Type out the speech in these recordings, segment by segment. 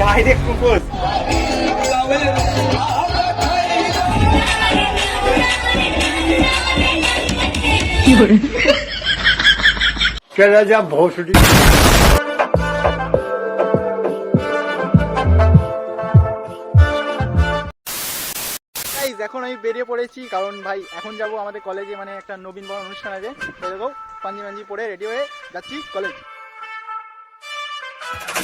Direct propose চলে যা ভোসডি guys এখন আমি বেরিয়ে পড়েছি কারণ ভাই এখন যাব আমাদের কলেজে মানে একটা নবীন বরণ অনুষ্ঠান আছে। দেখো পাঞ্জি মাঞ্জি পরে রেডি হয়ে যাচ্ছি কলেজ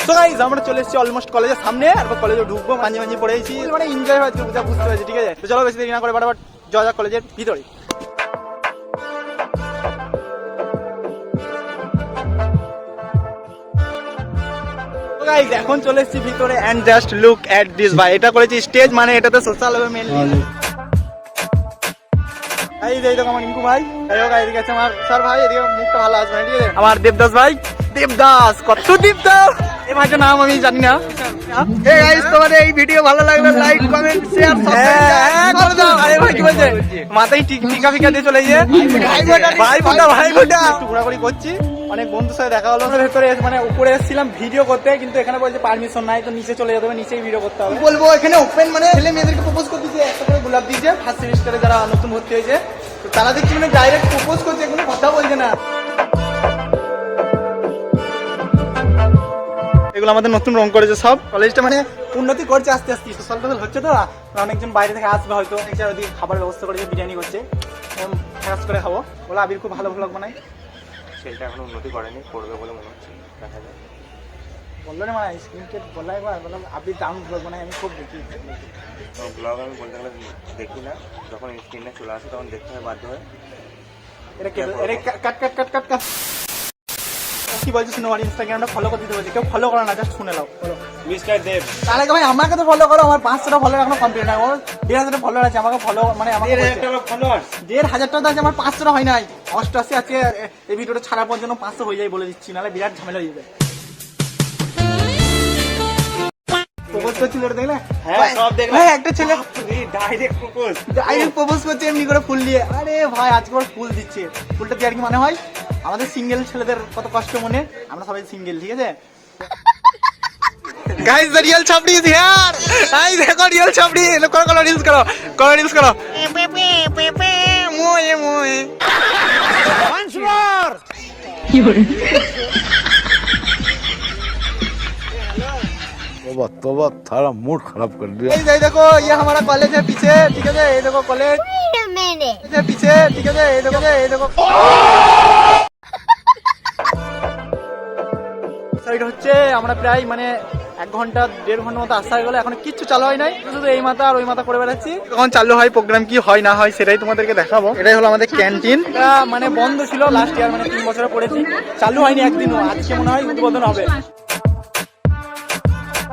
তো গাইজ আমরা চলে এসেছি অলমোস্ট কলেজের সামনে আর কলেজে ঢুকবো মাঞ্জি পড়েছি মানে এনজয় যা বুঝতে পারছি ঠিক আছে? তো চলো বেশি দেরি না করে বারবার কলেজের ভিতরে। গাইজ এখন চলে এসেছি ভিতরে and just look at this ভাই এটা করেছি স্টেজ মানে এটাতে সোশ্যাল হবে মেনলি এই যে দেখো আমার ভাই এই হোক এদিকে আছে আমার স্যার ভাই এদিকে মুখটা ভালো আসবে না, ঠিক আছে? আমার দেবদাস ভাই দেবদাস কত দেবদাস! এই ভাইটার নাম আমি জানি না। এই গাইস তোমাদের এই ভিডিও ভালো লাগলে লাইক কমেন্ট শেয়ার সাবস্ক্রাইব করে দাও। আরে ভাই কি বলছে? মাথায় টিক- টিকা ফিকা দিয়ে চলে গিয়ে। ভাই ফোটা ভাই ফোটা ঘোরাঘুরি করছি। অনেক বন্ধুর সাথে দেখা হলো ভেতরে মানে উপরে এসেছিলাম ভিডিও করতে কিন্তু এখানে বলছে পারমিশন নাই তো নিচে চলে যেতে হবে নিচেই ভিডিও করতে হবে। বলব এখানে ওপেন মানে ছেলে মেয়েদেরকে প্রপোজ করতে দিয়েছে একটা করে গোলাপ দিয়েছে ফার্স্ট সেমিস্টারে যারা নতুন ভর্তি হয়েছে তারা দেখছি মানে ডাইরেক্ট প্রপোজ করছে কোনো কথা বলছে না। এগুলো আমাদের নতুন রং করেছে সব। কলেজটা মানে উন্নতি করছে আস্তে আস্তে। সোশ্যাল টোশ্যাল হচ্ছে তো অনেকজন বাইরে থেকে আসবে হয়তো একজন ওদিকে খাবার ব্যবস্থা করেছে বিরিয়ানি করছে। ফ্যাস করে খাব। বলে আবির খুব ভালো ভ্লগ বানায়। সেটা এখন উন্নতি করেনি করবে বলে মনে হচ্ছে দেখা যাক। বলল না মানে স্ক্রিনকে বলল একবার বললাম আবির দারুণ ভ্লগ বানায় আমি খুব দেখি। ব্লগ আমি বলতে গেলে দেখি না যখন স্ক্রিনে চলে আসে তখন দেখতে হয় বাধ্য হয়। এটা এটা কাট কাট কাট কাট কাট কি বলছিস শুনো আমার ইনস্টাগ্রামটা ফলো করে দিতে বলছে। কেউ ফলো করে না জাস্ট শুনে নাও। মিস্টার দেব তাহলে ভাই আমাকে তো ফলো করো আমার পাঁচশোটা ফলো এখনও কমপ্লিট নাই। ওর দেড় হাজার ফলোয়ার আছে আমাকে ফলো মানে বলছে। ফলোয়ার্স দেড় হাজারটা আছে আমার পাঁচশোটা হয় নাই। অষ্টআশি আছে এই ভিডিওটা ছাড়া পর্যন্ত পাঁচশো হয়ে যায় বলে দিচ্ছি নাহলে বিরাট ঝামেলা হয়ে যাবে। প্রপোজ করছিল ওটা দেখলে? হ্যাঁ, সব দেখলাম। ভাই, একটা ছেলে ডাইরেক্ট প্রপোজ ডাইরেক্ট প্রপোজ করছে এমনি করে ফুল দিয়ে। আরে ভাই আজকে ফুল দিচ্ছে। ফুলটা দিয়ে আর কি মানে হয়? আমাদের সিঙ্গেল ছেলেদের কত কষ্ট মনে আমরা সবাই সিঙ্গেল ঠিক আছে গাইস দ্য রিয়েল ছাপড়ি ইজ হিয়ার আই দেখো রিয়েল ছাপড়ি করো করো রিলস করো করো রিলস করো মোয়ে মোয়ে तोबा तोबा थारा मूड खराब कर दिया এই যে দেখো ये हमारा कॉलेज है पीछे ठीक है ये देखो कॉलेज Wait a minute. है पीछे ठीक है ये देखो ये देखो আমরা প্রায় মানে এক ঘণ্টা দেড় ঘণ্টা মতো আসতে হয়ে গেলো। এখন কিচ্ছু চালু হয় নাই। শুধু এই মাথা আর ওই মাথা করে বেড়াচ্ছি। কখন চালু হয় প্রোগ্রাম কি হয় না হয় সেটাই তোমাদেরকে দেখাবো। এটাই হলো আমাদের ক্যান্টিন মানে বন্ধ ছিল লাস্ট ইয়ার মানে তিন বছরে পড়েছি। চালু হয়নি একদিনও আজকে মনে হয় উদ্বোধন হবে।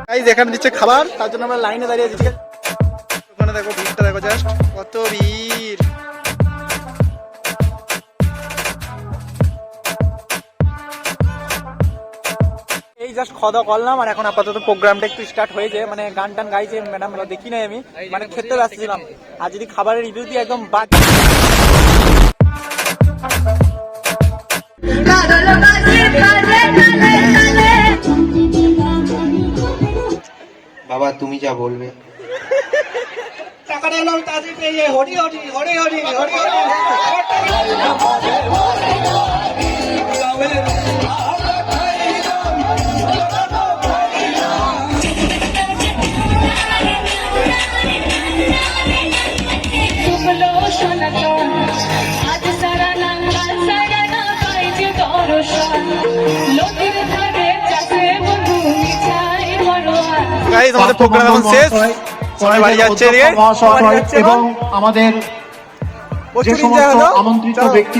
গাইজ এখানে দিচ্ছে খাবার। তার জন্য আমরা লাইনে দাঁড়িয়ে দিচ্ছি ওখানে দেখো ভিড়টা দেখো জাস্ট কত ভিড়। এই জাস্ট খাওয়া করলাম আর এখন আপাতত প্রোগ্রামটা একটু স্টার্ট হয়েছে। মানে গান টান গাইছে ম্যাডাম দেখি নাই আমি। মানে খেতে আসছিলাম আর যদি খাবারের রিভিউ দিয়ে একদম বাদ বাবা তুমি যা বলবে। টাকাটা এলাম তাড়াতাড়ি হরি হরি হরি হরি হরি হরি। আমাদের প্রোগ্রাম এখন শেষ। সবাই বাড়ি যাচ্ছে এবং এবং আমাদের যে সমস্ত আমন্ত্রিত ব্যক্তি